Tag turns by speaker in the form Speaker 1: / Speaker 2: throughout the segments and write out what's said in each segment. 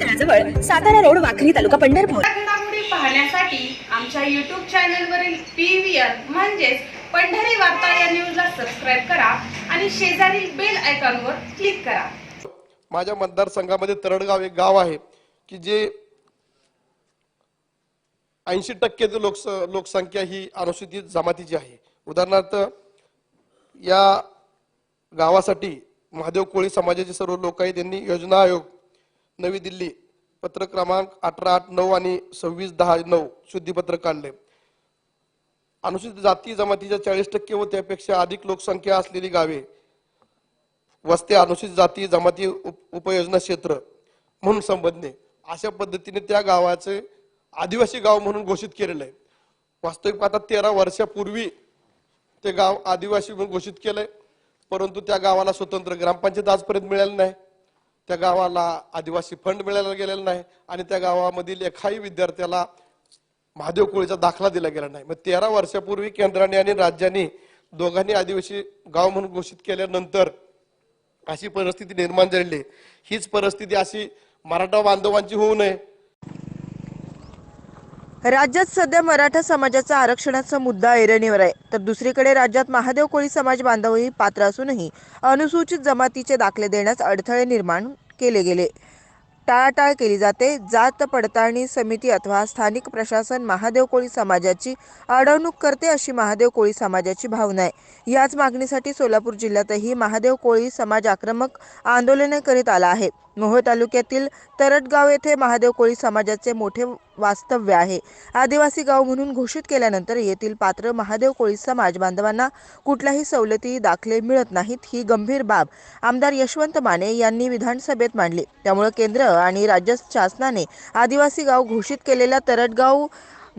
Speaker 1: तळाजवळ Satara road Wakhari तालुका पंढरपूर.
Speaker 2: पाहण्यासाठी आमच्या YouTube चॅनलवरील पी व्ही आर म्हणजेच पंढरी वार्ता या न्यूजला सबस्क्राईब करा आणि शेजारील बेल आयकॉनवर क्लिक करा.
Speaker 3: माझ्या मतदारसंघामध्ये तरडगाव एक गाव आहे की जे ऐंशी टक्के लोकस लोकसंख्या ही अनुसूचित जमातीची आहे. उदाहरणार्थ या गावासाठी महादेव कोळी समाजाचे सर्व लोक आहेत त्यांनी योजना आयोग नवी दिल्ली पत्र क्रमांक अठरा आठ नऊ आणि सव्वीस दहा नऊ शुद्धीपत्र काढले. अनुसूचित जाती जमातीच्या चाळीस टक्के व त्यापेक्षा अधिक लोकसंख्या असलेली गावे. वस्ते अनुसूचित जाती जमाती उप- उपयोजना क्षेत्र म्हणून संबंधने अशा पद्धतीने त्या गावाचे आदिवासी गाव म्हणून घोषित केलेलं आहे. वास्तविक आता तेरा वर्षापूर्वी ते गाव आदिवासी म्हणून घोषित केलंय. परंतु त्या गावाला स्वतंत्र ग्रामपंचायत आजपर्यंत मिळाली नाही. त्या गावाला आदिवासी फंड मिळायला गेलेला नाही आणि त्या गावामधील एकाही विद्यार्थ्याला महादेव कोळीचा दाखला दिला गेला नाही मग तेरा वर्षापूर्वी केंद्राने आणि राज्याने दोघांनी आदिवासी गाव म्हणून घोषित केल्यानंतर अशी परिस्थिती निर्माण झालेली आहे. हीच परिस्थिती अशी मराठा बांधवांची होऊ नये
Speaker 4: राज्यात सध्या मराठा समाजाचा आरक्षणाचा मुद्दा ऐरणीवर आहे. तर दुसरीकडे राज्यात महादेव कोळी समाज बांधवही पात्र असूनही अनुसूचित जमातीचे दाखले देण्यास अडथळे निर्माण केले गेले. टाळाटाळ केली जाते. जात पडताळणी समिती अथवा स्थानिक प्रशासन महादेव कोळी समाजाची अडवणूक करते अशी महादेव कोळी समाजाची भावना आहे. याच मागणीसाठी सोलापूर जिल्ह्यातही महादेव कोळी समाज आक्रमक आंदोलने करीत आला आहे. मोहोळ तालुक्यातील तरटगाव येथे महादेव कोळी समाजाचे मोठे वास्तव्य आहे. आदिवासी गाव म्हणून घोषित केल्यानंतर येथील पात्र महादेव कोळी समाज बांधवांना कुठल्याही सवलती दाखले मिळत नाहीत ही गंभीर बाब. आमदार यशवंत माने यांनी विधानसभेत मांडली. त्यामुळे केंद्र आणि राज्य शासनाने आदिवासी गाव घोषित केलेल्या तरटगाव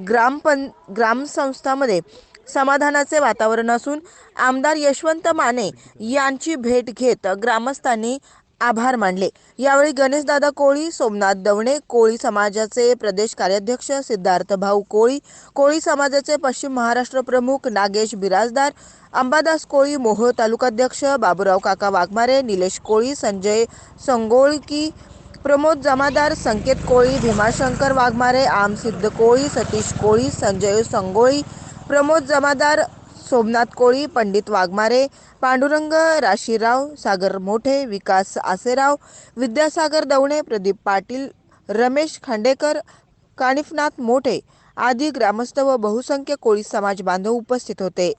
Speaker 4: ग्रामपं ग्रामसंस्थामध्ये समाधानाचे वातावरण असून आमदार यशवंत माने यांची भेट घेत ग्रामस्थांनी आभार मानले. यावेळी गणेशदादा कोळी सोमनाथ दवणे कोळी समाजाचे प्रदेश कार्याध्यक्ष सिद्धार्थ भाऊ कोळी कोळी समाजाचे पश्चिम महाराष्ट्र प्रमुख नागेश बिराजदार अंबादास कोळी मोहोळ तालुकाध्यक्ष बाबूराव काका वाघमारे निलेश कोळी संजय संगोळकी प्रमोद जमादार संकेत कोळी भीमाशंकर वाघमारे आमसिद्ध कोळी सतीश कोळी संजय संगोळी प्रमोद जमादार सोमनाथ कोळी पंडित वाघमारे पांडुरंग राशीराव सागर मोठे विकास आसेराव विद्यासागर दवणे प्रदीप पाटील रमेश खांडेकर कानिफनाथ मोठे आदी ग्रामस्थ व बहुसंख्य कोळी समाज बांधव उपस्थित होते.